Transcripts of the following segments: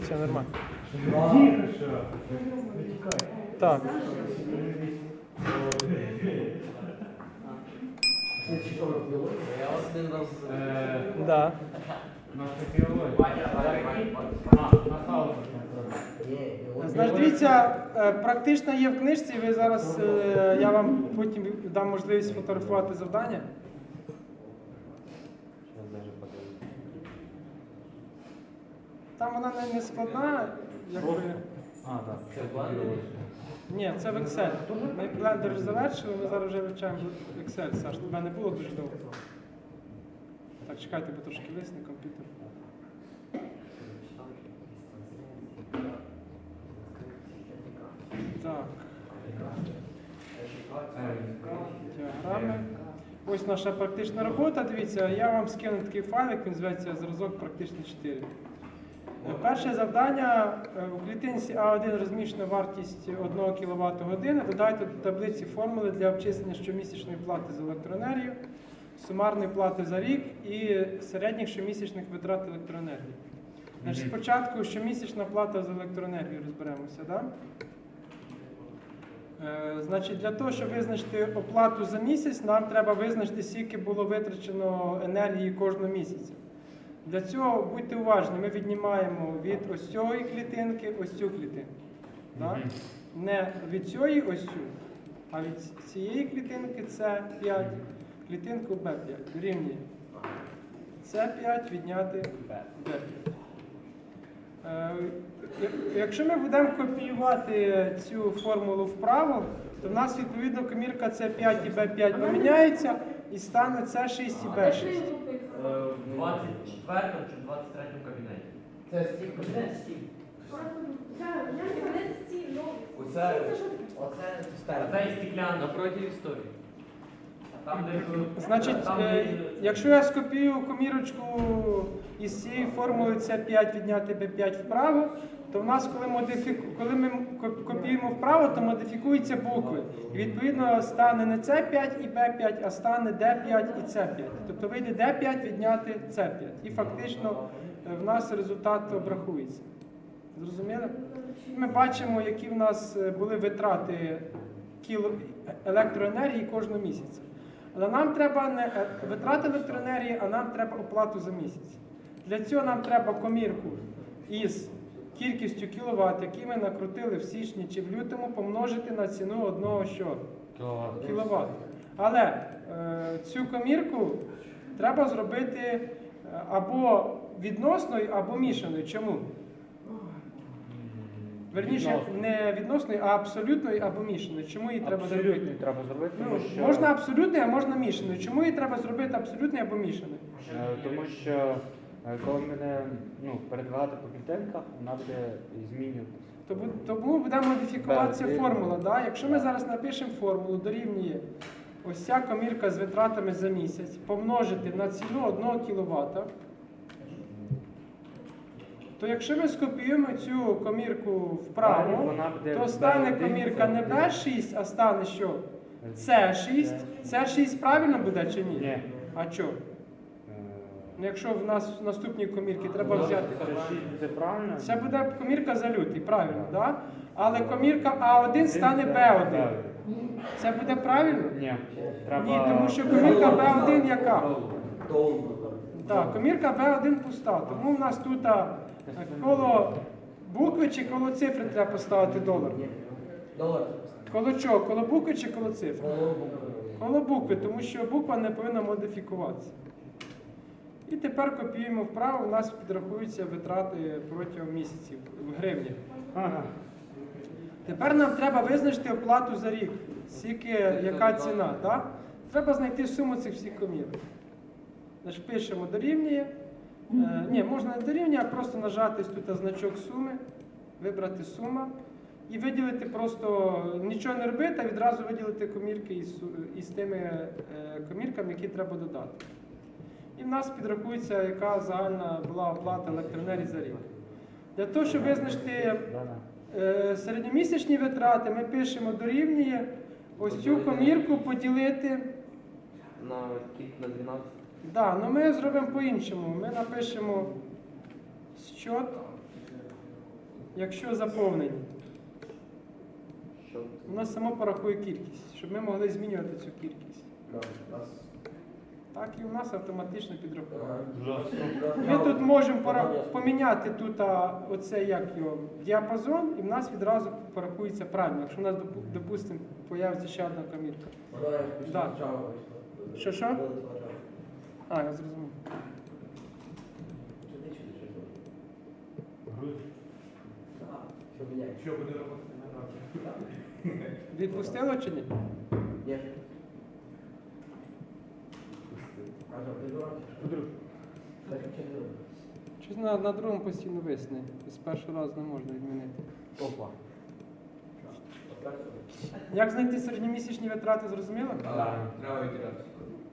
Все нормально. Так. Я один раз. Да. Значить, дивіться, е, практично є в книжці. Ви зараз е, я вам потім дам можливість фотографувати завдання. Там вона не, не складна, якби. Це блендер? Ні, це в Excel. Ми блендер завершили, ми зараз вже вивчаємо Excel. Саш, тебе не було дуже довго. Так, чекайте, бо трошки висне комп'ютер. Так. Діаграми. Ось наша практична робота. Дивіться, я вам скину такий файлик, він зветься зразок практично 4. Перше завдання е, у клітинці А1 розміщена вартість 1 кВт години. Додайте до таблиці формули для обчислення щомісячної плати за електроенергію, сумарної плати за рік і середніх щомісячних витрат електроенергії. Значить, спочатку щомісячна плата за електроенергію розберемося. Да? Е, Значить, для того, щоб визначити оплату за місяць, нам треба визначити, скільки було витрачено енергії кожного місяця. Для цього будьте уважні, ми віднімаємо від ось цієї клітинки ось цю клітинку. Так? Не від цієї ось цю, а від цієї клітинки це 5, клітинку Б5 дорівнює. Це 5 відняти Б5. Е, Якщо ми будемо копіювати цю формулу вправо, то в нас відповідно комірка С5 і Б5 поміняється і стане С6 і Б6. Е, В 24 чи 23 кабінеті. Це стік кабінет стіл. Оце, Оце стікляна. Напроти історії. Значить, е, якщо я скопію комірочку із цієї формули С5 відняти Б5 вправо, то в нас, коли, модифіку... коли ми копіюємо вправо, то модифікуються букви. І відповідно стане не С5 і Б5, а стане Д5 і С5. Тобто вийде Д5 відняти С5. І фактично е, в нас результат обрахується. Зрозуміли? Ми бачимо, які в нас е, були витрати кіло... електроенергії кожного місяця. Але нам треба не е, витрати електроенергії, а нам треба оплату за місяць. Для цього нам треба комірку із кількістю кіловат, які ми накрутили в січні чи в лютому, помножити на ціну одного що? кіловат. Але е, цю комірку треба зробити е, або відносною, або мішаною. Чому? Верніше, не відносною, а абсолютною або мішаною. Чому її треба Абсолютно зробити? треба зробити, Ну, що, можна абсолютною, а можна мішаною. Чому її треба зробити абсолютною або мішаною? е, тому що е, коли мене ну, передвигати по клітинках, вона буде змінюватися. Тому, тому буде модифікуватися формула. Да? Якщо ми зараз напишемо формулу, дорівнює ось ця комірка з витратами за місяць, помножити на ціну 1 кВт, то якщо ми скопіюємо цю комірку вправо, то стане комірка не B1. B6, а стане що? С6. С6 правильно буде чи ні? Ні. А що? Е, Ну, якщо в нас в наступній комірці треба взяти. Це 6 буде правильно? Це буде комірка за лютий, правильно, да? Але комірка А1 стане Б1. Це буде правильно? Ні, треба... Ні, тому що комірка Б1 яка? Так, комірка Б1 пуста. Тому в нас тут коло букви чи коло цифри треба поставити долар. долар. Коло чого? Коло букви чи коло цифри? Коло букви. Коло букви, тому що буква не повинна модифікуватися. І тепер копіюємо вправо, у нас підрахуються витрати протягом місяців в гривні. Ага. Тепер нам треба визначити оплату за рік. Скільки, яка ціна. Так? Треба знайти суму цих всіх комірок. Значить, пишемо дорівнює. Е, ні, можна не дорівнює, а просто нажати тут значок суми, вибрати сума і виділити просто нічого не робити, а відразу виділити комірки із, із тими е, комірками, які треба додати. І в нас підрахується, яка загальна була оплата електроенергії за рік. Для того, щоб визначити Е, середньомісячні витрати ми пишемо дорівнює ось цю комірку поділити. На кілька на 12. Да, ну ми зробимо по-іншому. Ми напишемо счет якщо заповнені. Що? Воно само порахує кількість, щоб ми могли змінювати цю кількість. Так і у нас автоматично підрахує. Ми тут можемо пора- поміняти тут а, оце як його діапазон, і в нас відразу порахується правильно. Якщо у нас, допустимо, появиться ще одна комірка. Я Да. Що, що? А, я зрозумів. Що буде робити? Відпустило чи ні? Ні. Щось на, на другому постійно висне. З першого разу не можна відмінити. Опа. Як знайти середньомісячні витрати, зрозуміло? Так, треба виділяти.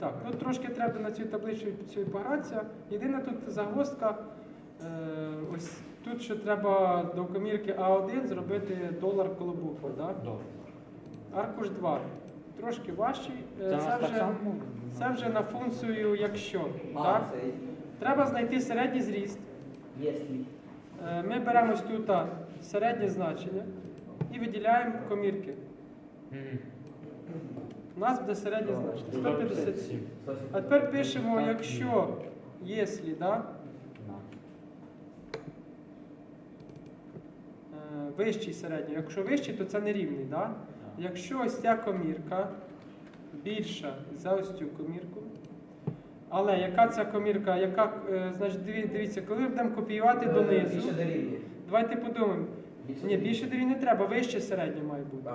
Так, ну трошки треба на цю табличку цю погратися. Єдина тут загвоздка, е, ось тут ще треба до комірки А1 зробити долар коло букви, да? Аркуш 2. Трошки важчий. Е, Це у Це, нас так вже, само? це вже на функцію якщо. А, Так? це Треба знайти середній зріст. є. Е, Ми беремо ось тут а, середнє значення і виділяємо комірки. Мгм. Нас буде середнє значення 157. А тепер пишемо, якщо, якщо, да, Да. е, вищий середній. Якщо вищий, то це не рівний. Да? Якщо ось ця комірка більша за ось цю комірку, але яка ця комірка, яка, е, значить, дивіться, коли ми будемо копіювати Е, донизу, давайте подумаємо. Більше Ні, більше дорівнює не треба, вище середнє має бути.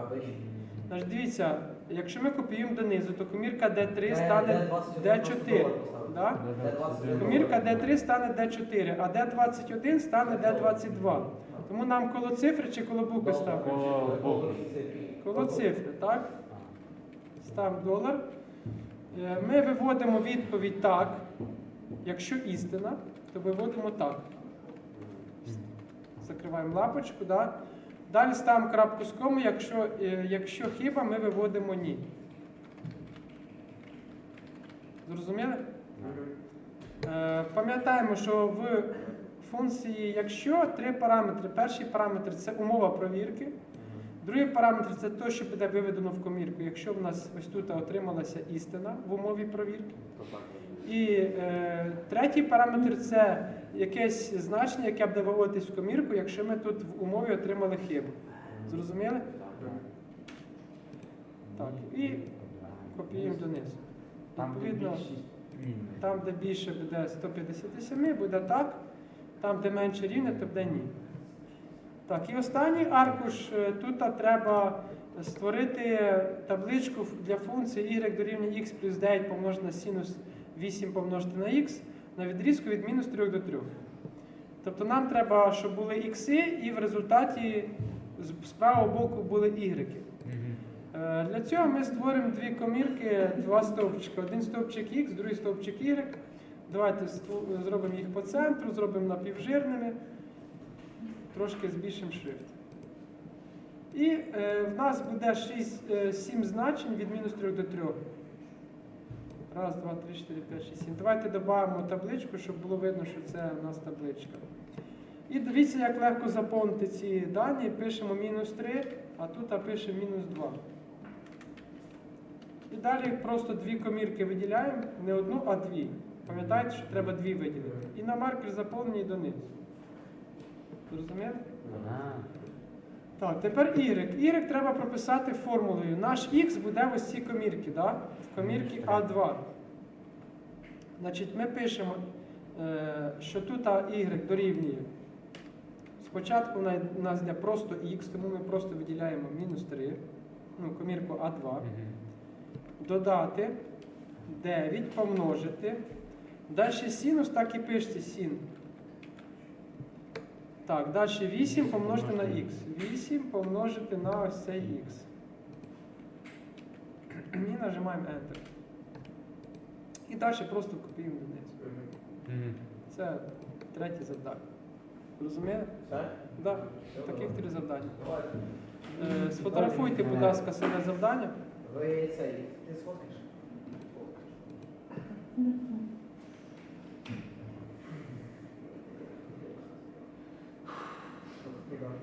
Значить, дивіться, якщо ми копіюємо донизу, то комірка D3 Е, стане D21 D4. просто Да? Д-21. Комірка D3 стане D4, а D21 стане D22. Тому нам коло цифри чи коло букви ставити? Коло цифри, так? Став долар. Е, Ми виводимо відповідь так. Якщо істина, то виводимо так. Закриваємо лапочку, да? Далі ставимо крапку з кому, якщо, е, якщо хіба, ми виводимо ні. Зрозуміли? Е, Пам'ятаємо, що в функції якщо три параметри. Перший параметр це умова провірки. Другий параметр це те, що буде виведено в комірку. Якщо в нас ось тут отрималася істина в умові провірки. І е, третій параметр це якесь значення, яке буде виводитись в комірку, якщо ми тут в умові отримали хибу. Зрозуміли? Так, і копіюємо донизу. Там Відповідно, там, де більше буде 157, буде так. Там, де менше рівне, то буде ні. Так, і останній аркуш. Е, Тут треба створити табличку для функції y дорівнює x плюс 9 помножити на синус 8 помножити на x на відрізку від мінус 3 до 3. Тобто нам треба, щоб були ікси, і в результаті з правого боку були y. Е, Для цього ми створимо дві комірки, два стовпчика. Один стовпчик X, другий стовпчик Y. Давайте зробимо їх по центру, зробимо напівжирними, трошки збільшимо шрифт. І е, в нас буде 6, е, 7 значень від мінус 3 до 3. Раз, два, три, чотири, п'ять, шість, сім. Давайте додамо табличку, щоб було видно, що це у нас табличка. І дивіться, як легко заповнити ці дані. Пишемо мінус 3, а тут пишемо мінус 2. І далі просто дві комірки виділяємо, не одну, а дві. Пам'ятаєте, що треба дві виділити. І на маркер заповнені донизу. Зрозуміли? Так, тепер Y. Y треба прописати формулою. Наш X буде в ось ці комірки, да? в комірці А2. Значить, ми пишемо, е, що тут Y дорівнює. Спочатку у нас- йде просто X, тому ми просто виділяємо мінус 3, ну, комірку А2. Додати 9 помножити. Далі синус, так і пишеться син. Так, далі 8 помножити на х. 8 помножити на ось цей х. І нажимаємо Enter. І далі просто копіюємо вниз. Це третє завдання. Розумієте? Так? Так, да, таких три завдання. Давайте. Е, Сфотографуйте, будь ласка, себе завдання. Ви цей, ти сфоткаєш? Що ти робиш?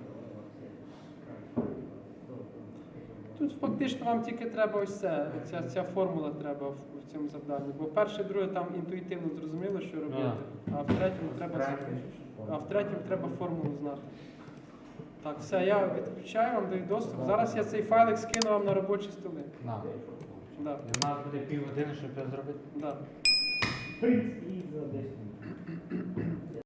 Тут фактично вам тільки треба ось це, ця, ця формула треба в, в цьому завданні. Бо перше, друге там інтуїтивно зрозуміло, що робити, а в третьому треба а в третьому треба формулу знати. Так, все, я відключаю вам даю доступ. Зараз я цей файлик скину вам на робочі столи. На. Да, І нас буде півгодини, щоб його зробити. да. В і за 10 минут.